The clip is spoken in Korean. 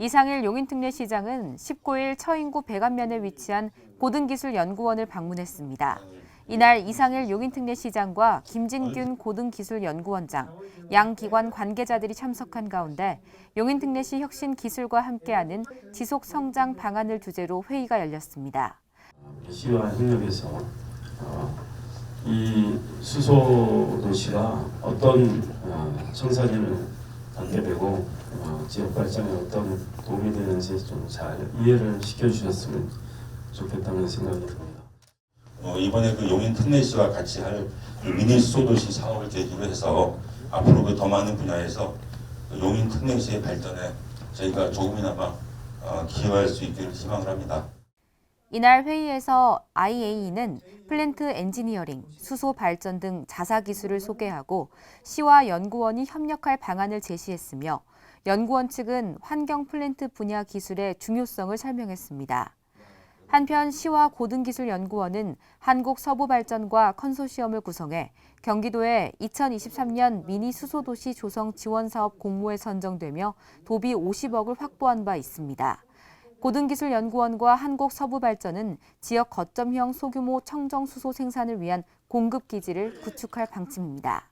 이상일 용인특례시장은 19일 처인구 백안면에 위치한 고등기술연구원을 방문했습니다. 이날 이상일 용인특례시장과 김진균 고등기술연구원장, 양 기관 관계자들이 참석한 가운데 용인특례시 혁신기술과 함께하는 지속성장 방안을 주제로 회의가 열렸습니다. 시와 협력해서 어, 이 수소 도시가 어떤 어, 청사진을 갖게 되고 어, 지역 발전에 어떤 도움이 되는지 좀 잘 이해를 시켜주셨으면 좋겠다는 생각이 듭니다. 어, 이번에 그 용인 특례시와 같이 할 그 미니 수소도시 사업을 계기로 해서 앞으로 그 더 많은 분야에서 그 용인 특례시의 발전에 저희가 조금이나마 어, 기여할 수 있기를 희망을 합니다. 이날 회의에서 IAE는 플랜트 엔지니어링, 수소 발전 등 자사 기술을 소개하고 시와 연구원이 협력할 방안을 제시했으며 연구원 측은 환경 플랜트 분야 기술의 중요성을 설명했습니다. 한편 시와 고등기술연구원은 한국서부발전과 컨소시엄을 구성해 경기도에 2023년 미니 수소도시 조성 지원 사업 공모에 선정되며 도비 50억을 확보한 바 있습니다. 고등기술연구원과 한국서부발전은 지역 거점형 소규모 청정수소 생산을 위한 공급기지를 구축할 방침입니다.